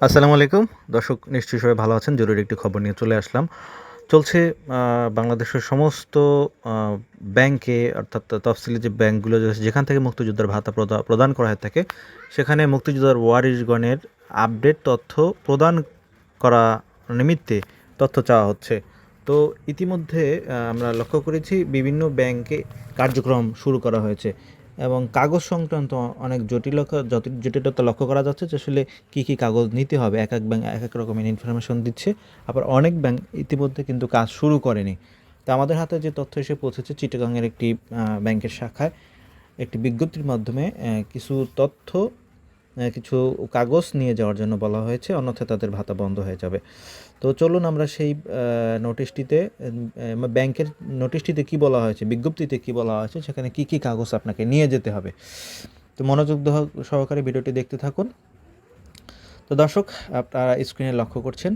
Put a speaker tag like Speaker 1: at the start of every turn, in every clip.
Speaker 1: আসসালামু আলাইকুম। দর্শক, নিশ্চয়ই সবাই ভালো আছেন। জরুরি একটি খবর নিয়ে চলে আসলাম। চলছে বাংলাদেশের সমস্ত ব্যাংকে, অর্থাৎ তফসিলি যে ব্যাংকগুলো যেখান থেকে মুক্তিযোদ্ধার ভাতা প্রদা- প্রদান করা হয়ে থাকে, সেখানে মুক্তিযোদ্ধার ওয়ারিশগণের আপডেট তথ্য প্রদান করা নিমিত্তে তথ্য চাওয়া হচ্ছে। তো ইতিমধ্যে আমরা লক্ষ্য করেছি, বিভিন্ন ব্যাংকে কার্যক্রম শুরু করা হয়েছে। এবং কাগজ সংক্রান্ত অনেক জটিলতা জটিল- জটিলতা লক্ষ্য করা যাচ্ছে যে আসলে কী কী কাগজ নিতে হবে। এক এক ব্যাংক এক এক রকমের ইনফরমেশন দিচ্ছে। আবার অনেক ব্যাংক ইতিমধ্যে কিন্তু কাজ শুরু করেনি। তো আমাদের হাতে যে তথ্য এসে পৌঁছেছে চিটাগাংয়ের একটি ব্যাংকের শাখায় একটি বিজ্ঞপ্তির মাধ্যমে কিছু তথ্য কিছু কাগজ নিয়ে যাওয়ার জন্য বলা হয়েছে অন্যথায় তাদের ভাতা বন্ধ হয়ে যাবে। তো চলুন আমরা সেই নোটিশটিতে ব্যাংকের নোটিশটিতে কি বলা হয়েছে, বিজ্ঞপ্তিতে কি বলা হয়েছে, সেখানে কি কি কাগজ আপনাকে নিয়ে যেতে হবে। তো মনোযোগ সহকারে ভিডিওটি দেখতে থাকুন। তো দর্শক, আপনারা স্ক্রিনে লক্ষ্য করছেন,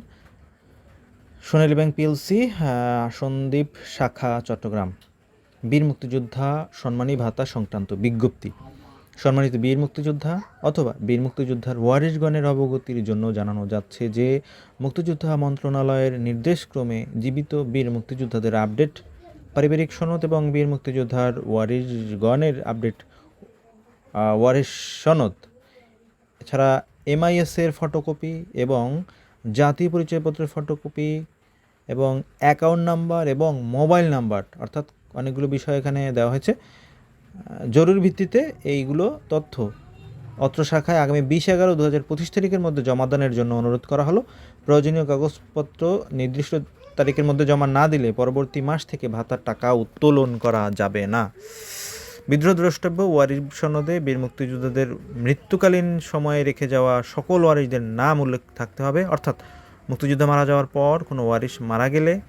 Speaker 1: সোনালী ব্যাংক পিএলসি সন্দীপ শাখা, চট্টগ্রাম। বীর মুক্তিযোদ্ধা, সম্মানী ভাতা সংক্রান্ত বিজ্ঞপ্তি। সম্মানিত বীর মুক্তিযোদ্ধা অথবা বীর মুক্তিযোদ্ধার ওয়ারিশগণের অবগতির জন্য জানানো যাচ্ছে যে, মুক্তিযোদ্ধা মন্ত্রণালয়ের নির্দেশক্রমে জীবিত বীর মুক্তিযোদ্ধাদের আপডেট, পারিবারিক সনদ এবং বীর মুক্তিযোদ্ধার ওয়ারিশগণের আপডেট ওয়ারিশ সনদ, এছাড়া এমআইএস এর ফটোকপি এবং জাতীয় পরিচয়পত্রের ফটোকপি এবং অ্যাকাউন্ট নাম্বার এবং মোবাইল নাম্বার, অর্থাৎ অনেকগুলো বিষয় এখানে দেওয়া হয়েছে। জরুরি ভিত্তিতে এইগুলো তথ্য অত্র শাখায় আগামী বিশ এগারো দু হাজার পঁচিশ তারিখের মধ্যে জমাদানের জন্য অনুরোধ করা হলো। প্রয়োজনীয় কাগজপত্র নির্দিষ্ট তারিখের মধ্যে জমা না দিলে পরবর্তী মাস থেকে ভাতার টাকা উত্তোলন করা যাবে না। বিদ্রোহ দ্রষ্টব্য, ওয়ারিশ সনদে বীর মুক্তিযোদ্ধাদের মৃত্যুকালীন সময়ে রেখে যাওয়া সকল ওয়ারিশদের নাম উল্লেখ থাকতে হবে। অর্থাৎ মুক্তিযুদ্ধ মারা যাওয়ার পর কোনো ওয়ারিশ মারা গেলে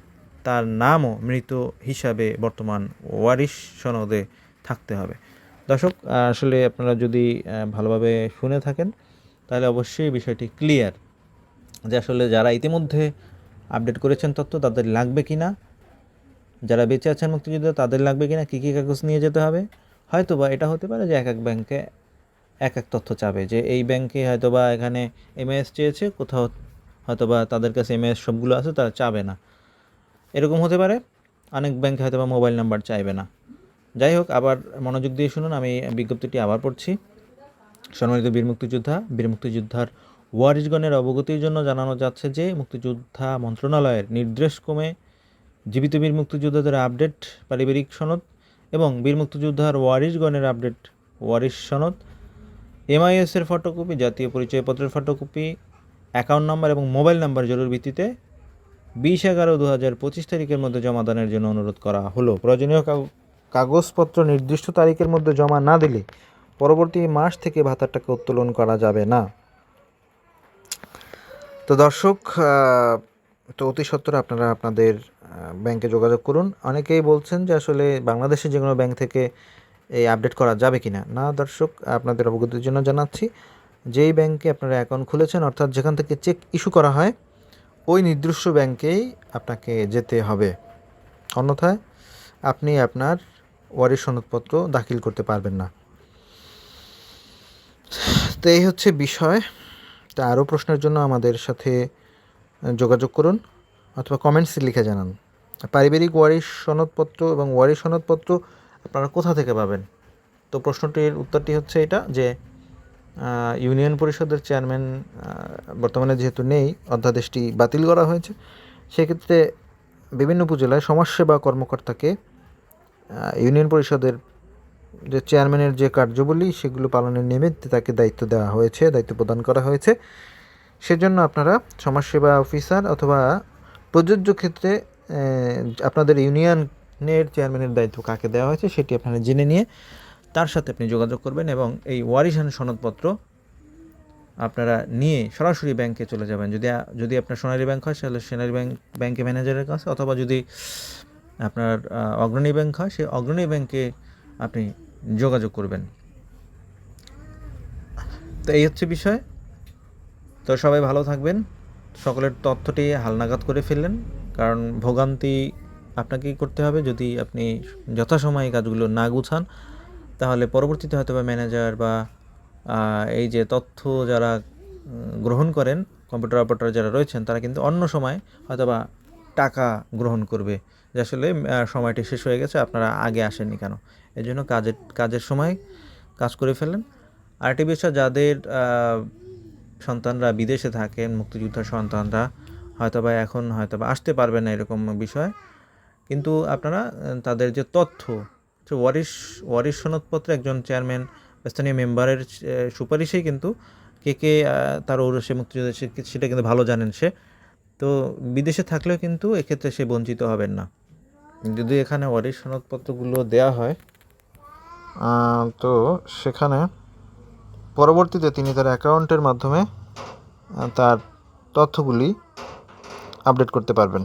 Speaker 1: তার নামও মৃত হিসাবে বর্তমান ওয়ারিশ সনদে থাকতে হবে। দর্শক, আসলে আপনারা যদি ভালোভাবে শুনে থাকেন, তাহলে অবশ্যই বিষয়টি ক্লিয়ার যে আসলে যারা ইতিমধ্যে আপডেট করেছেন তথ্য, তাদের লাগবে কি না যারা বেঁচে আছেন মুক্তিযোদ্ধা তাদের লাগবে কি না কী কী কাগজ নিয়ে যেতে হবে? হয়তো বা এটা হতে পারে যে এক এক ব্যাংকে এক এক তথ্য চাবে যে এই ব্যাংকে হয়তো বা এখানে এমএস চেয়েছে, কোথাও হয়তো বা তাদের কাছে এমএস সবগুলো আছে, তারা চাবে না। এরকম হতে পারে। অনেক ব্যাংকে হয়তো বা মোবাইল নাম্বার চাইবে না। যাই হোক, আবার মনোযোগ দিয়ে শুনুন, আমি বিজ্ঞপ্তিটি আবার পড়ছি। সম্মানিত বীর মুক্তিযোদ্ধা, বীর মুক্তিযোদ্ধার ওয়ারিশগণের অবগতির জন্য জানানো যাচ্ছে যে, মুক্তিযোদ্ধা মন্ত্রণালয়ের নির্দেশ নির্দেশক্রমে জীবিত বীর মুক্তিযোদ্ধাদের আপডেট পারিবারিক সনদ এবং বীর মুক্তিযোদ্ধার ওয়ারিশগণের আপডেট ওয়ারিশ সনদ এমআইএস এর ফটোকপি জাতীয় পরিচয়পত্রের ফটোকপি অ্যাকাউন্ট নাম্বার এবং মোবাইল নাম্বার জরুরি ভিত্তিতে বিশ এগারো দু হাজার পঁচিশ তারিখের মধ্যে জমাদানের জন্য অনুরোধ করা হলো। প্রয়োজনীয় কাগজপত্র নির্দিষ্ট তারিখের মধ্যে জমা না দিলে পরবর্তী মাস থেকে ভাতার টাকা উত্তোলন করা যাবে না। তো দর্শক তো অতি সত্বর আপনারা আপনাদের ব্যাংকে যোগাযোগ করুন। অনেকেই বলছেন যে আসলে বাংলাদেশে যে কোনো ব্যাংক থেকে এই আপডেট করা যাবে কি না না দর্শক, আপনাদের অবগতির জন্য জানাচ্ছি, যেই ব্যাংকে আপনারা অ্যাকাউন্ট খুলেছেন, অর্থাৎ যেখান থেকে চেক ইস্যু করা হয়, ওই নির্দিষ্ট ব্যাংকেই আপনাকে যেতে হবে। অন্যথায় আপনি আপনার ওয়ারিশ সনদপত্র দাখিল করতে পারবেন না। তো এই হচ্ছে বিষয়। তা আরও প্রশ্নের জন্য আমাদের সাথে যোগাযোগ করুন অথবা কমেন্টসে লিখে জানান। পারিবারিক ওয়ারিশ সনদপত্র এবং ওয়ারিশ সনদপত্র আপনারা কোথা থেকে পাবেন? তো প্রশ্নটির উত্তরটি হচ্ছে এটা যে ইউনিয়ন পরিষদের চেয়ারম্যান বর্তমানে যেহেতু নেই, অধ্যাদেশটি বাতিল করা হয়েছে, সেক্ষেত্রে বিভিন্ন উপজেলায় সমাজসেবা কর্মকর্তাকে ইউনিয়ন পরিষদের যে চেয়ারম্যানের যে কার্যবলী, সেগুলো পালনের নিমিত্তে তাকে দায়িত্ব দেওয়া হয়েছে, দায়িত্ব প্রদান করা হয়েছে। সেজন্য আপনারা সমাজসেবা অফিসার অথবা প্রযোজ্য ক্ষেত্রে আপনাদের ইউনিয়নের চেয়ারম্যানের দায়িত্ব কাকে দেওয়া হয়েছে সেটি আপনারা জেনে নিয়ে তার সাথে আপনি যোগাযোগ করবেন এবং এই ওয়ারিশান সনদপত্র আপনারা নিয়ে সরাসরি ব্যাংকে চলে যাবেন। যদি যদি আপনার সোনালী ব্যাংক হয়, তাহলে সোনালী ব্যাংক ব্যাংকে ম্যানেজারের কাছে অথবা যদি আপনার অগ্রণী ব্যাংক হয়, সেই অগ্রণী ব্যাংকে আপনি যোগাযোগ করবেন। তো এই হচ্ছে বিষয়। তো সবাই ভালো থাকবেন। সকলের তথ্যটি হালনাগাদ করে ফেললেন, কারণ ভোগান্তি আপনাকেই করতে হবে। যদি আপনি যথাসময়ে কাজগুলো না গুছান, তাহলে পরবর্তীতে হয়তো বা ম্যানেজার বা এই যে তথ্য যারা গ্রহণ করেন, কম্পিউটার অপারেটর যারা রয়েছেন, তারা কিন্তু অন্য সময় হয়তোবা টাকা গ্রহণ করবে। যে আসলে সময়টি শেষ হয়ে গেছে, আপনারা আগে আসেননি কেন? এই জন্য কাজের কাজের সময় কাজ করে ফেলেন। আরেকটি বিষয়, যাদের সন্তানরা বিদেশে থাকেন, মুক্তিযোদ্ধার সন্তানরা, হয়তোবা এখন হয়তোবা আসতে পারবে না এরকম বিষয়। কিন্তু আপনারা, তাদের যে তথ্য, যে ওয়ারিশ ওয়ারিশ সনদপত্রে, একজন চেয়ারম্যান, স্থানীয় মেম্বারের সুপারিশেই কিন্তু কে কে তার ঔরসে মুক্তিযোদ্ধা সেটা কিন্তু ভালো জানেন সে। তো বিদেশে থাকলেও কিন্তু এক্ষেত্রে সে বঞ্চিত হবেন না। যদি এখানে ওয়ারিশ সনদপত্রগুলো দেয়া হয় তো সেখানে পরবর্তীতে তিনি তার অ্যাকাউন্টের মাধ্যমে তার তথ্যগুলি আপডেট করতে পারবেন।